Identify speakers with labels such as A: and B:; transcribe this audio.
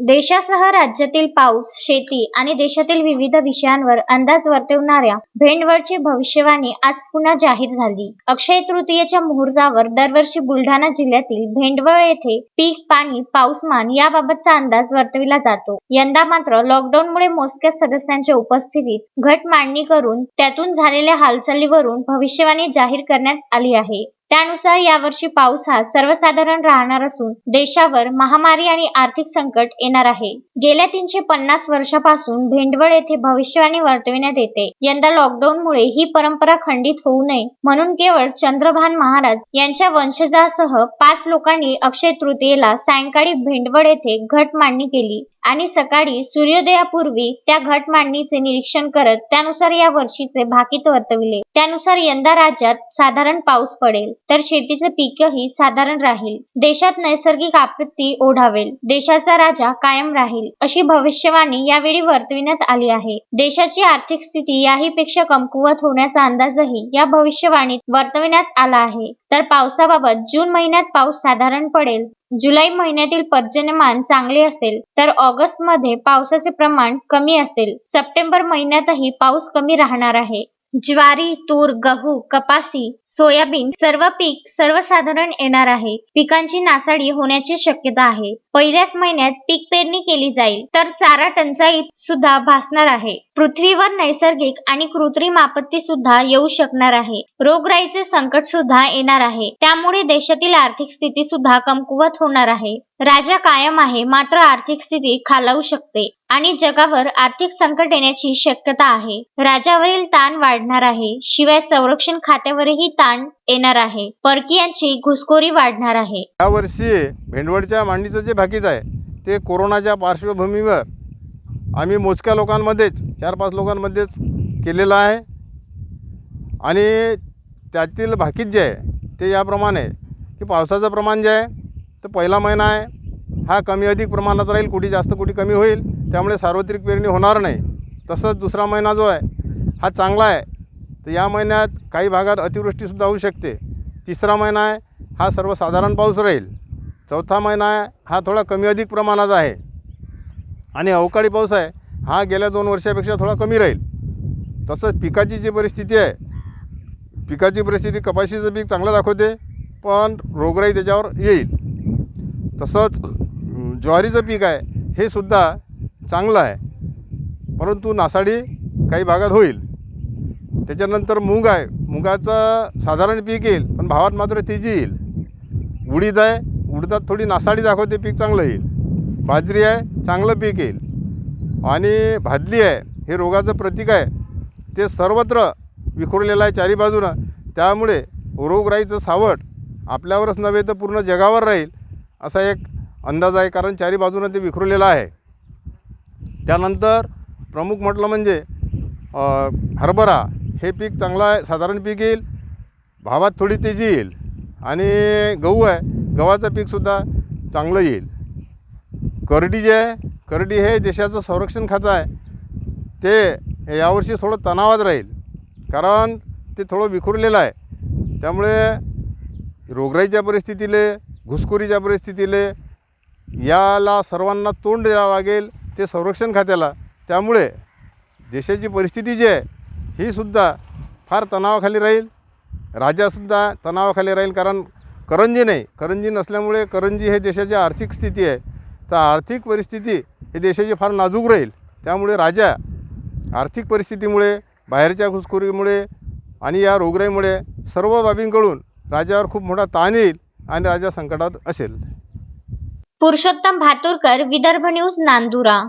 A: देशासह राज्यातील पाऊस, शेती आणि देशातील विविध विषयांवर अंदाज वर्तवणाऱ्या भेंडवळची भविष्यवाणी आज पुन्हा जाहीर झाली. अक्षय तृतीयेच्या मुहूर्तावर दरवर्षी बुलढाणा जिल्ह्यातील भेंडवळ येथे पीक, पाणी, पाऊसमान याबाबतचा अंदाज वर्तविला जातो. यंदा मात्र लॉकडाऊनमुळे मोजक्या सदस्यांच्या उपस्थितीत घट मांडणी करून त्यातून झालेल्या हालचालीवरून भविष्यवाणी जाहीर करण्यात आली आहे. त्यानुसार यावर्षी पाऊस हा सर्वसाधारण राहणार असून देशावर महामारी आणि आर्थिक संकट येणार आहे. गेल्या तीनशे पन्नास वर्षापासून भेंडवळ येथे भविष्यवाणी वर्तविण्यात येते. यंदा लॉकडाऊनमुळे ही परंपरा खंडित होऊ नये म्हणून केवळ चंद्रभान महाराज यांच्या वंशजासह पाच लोकांनी अक्षय तृतीयेला सायंकाळी भेंडवळ येथे घट मांडणी केली आणि सकाळी सूर्योदयापूर्वी त्या घट मांडणीचे निरीक्षण करत त्यानुसार या वर्षीचे भाकीत वर्तविले. त्यानुसार यंदा राज्यात साधारण पाऊस पडेल, तर शेतीचे पीकही साधारण राहील. देशात नैसर्गिक आपत्ती ओढावेल, देशाचा राजा कायम राहील, अशी भविष्यवाणी यावेळी वर्तविण्यात आली आहे. देशाची आर्थिक स्थिती याही पेक्षा कमकुवत होण्याचा अंदाजही या भविष्यवाणीत वर्तविण्यात आला आहे. तर पावसाबाबत जून महिन्यात पाऊस साधारण पडेल, जुलै महिन्यातील पर्जन्यमान चांगले असेल, तर ऑगस्टमध्ये पावसाचे प्रमाण कमी असेल. सप्टेंबर महिन्यातही पाऊस कमी राहणार आहे. ज्वारी, तूर, गहू, कपाशी सोयाबीन सर्व पीक सर्वसाधारण येणार आहे. पिकांची नासाडी होण्याची शक्यता आहे. पहिल्याच महिन्यात पीक पेरणी केली जाईल, तर चारा टंचाईत सुद्धा भासणार आहे. पृथ्वीवर नैसर्गिक आणि कृत्रिम आपत्ती सुद्धा येऊ शकणार आहे. रोगराईचे संकट सुद्धा येणार आहे. त्यामुळे देशातील आर्थिक स्थिती सुद्धा कमकुवत होणार आहे. राजा कायम आहे, मात्र आर्थिक स्थिती खालावू शकते आणि जगावर आर्थिक संकट येण्याची शक्यता आहे. राजावरील ताण वाढणार आहे. शिवाय संरक्षण खात्यावरही ताण येणार आहे. परकीयांची घुसखोरी वाढणार आहे.
B: यावर्षी भेंडवडच्या मांडीचं जे भाकीत आहे ते कोरोनाच्या पार्श्वभूमीवर आम्ही मोजक्या लोकांमध्येच चार पाच लोकांमध्येच केलेलं आहे. आणि त्यातील भाकीत जे आहे ते याप्रमाणे की पावसाचं प्रमाण जे आहे तर पहिला महिना आहे. हा कमी अधिक प्रमाणात राहील कुठे जास्त कुठे कमी होईल त्यामुळे सार्वत्रिक पेरणी होणार नाही. तसंच दुसरा महिना जो आहे हा चांगला आहे. तर या महिन्यात काही भागात अतिवृष्टीसुद्धा होऊ शकते. तिसरा महिना आहे हा सर्वसाधारण पाऊस राहील. चौथा महिना आहे हा थोडा कमी अधिक प्रमाणात आहे. आणि अवकाळी पाऊस आहे हा गेल्या दोन वर्षापेक्षा थोडा कमी राहील. तसंच पिकाची जी परिस्थिती आहे पिकाची परिस्थिती कपाशीचं पीक चांगलं दाखवते पण रोगराई त्याच्यावर येईल. तसंच ज्वारीचं पीक आहे हे सुद्धा चांगलं आहे. परंतु नासाडी काही भागात होईल. त्याच्यानंतर मूग आहे मुगाचं साधारण पीक येईल पण भावात मात्र तेजी येईल. उडीद आहे उडदात थोडी नासाडी दाखवते पीक चांगलं येईल. बाजरी आहे चांगलं पीक येईल. आणि भादली आहे हे रोगाचं प्रतीक आहे. ते सर्वत्र विखुरलेलं आहे चारी बाजूनं. त्यामुळे रोगराईचं सावट आपल्यावरच नव्हे तर पूर्ण जगावर राहील असा एक अंदाज आहे. कारण चारी बाजूनं ते विखुरलेलं आहे. त्यानंतर प्रमुख म्हटलं म्हणजे हरभरा. हे पीक चांगलं आहे साधारण पीक येईल. भावात थोडी तेजी येईल. आणि गहू आहे गव्हाचं पीकसुद्धा चांगलं येईल. करडी जे आहे करडी हे देशाचं संरक्षण खातं आहे. ते यावर्षी थोडं तणावात राहील. कारण ते थोडं विखुरलेलं आहे. त्यामुळे रोगराईच्या परिस्थितीले घुसखोरीच्या परिस्थितीले याला सर्वांना तोंड द्यावं लागेल ते संरक्षण खात्याला. त्यामुळे देशाची परिस्थिती जी आहे ही सुद्धा फार तणावाखाली राहील. राजासुद्धा तणावाखाली राहील. कारण करंजी नाही. करंजी नसल्यामुळे करंजी हे देशाची आर्थिक स्थिती आहे. तर आर्थिक परिस्थिती ही देशाची फार नाजूक राहील. त्यामुळे राजा आर्थिक परिस्थितीमुळे बाहेरच्या घुसखोरीमुळे आणि या रोगराईमुळे सर्व बाबींकडून राजावर खूप मोठा ताण येईल आणि राजा संकटात असेल.
A: पुरुषोत्तम भातुरकर विदर्भ न्यूज नांदुरा.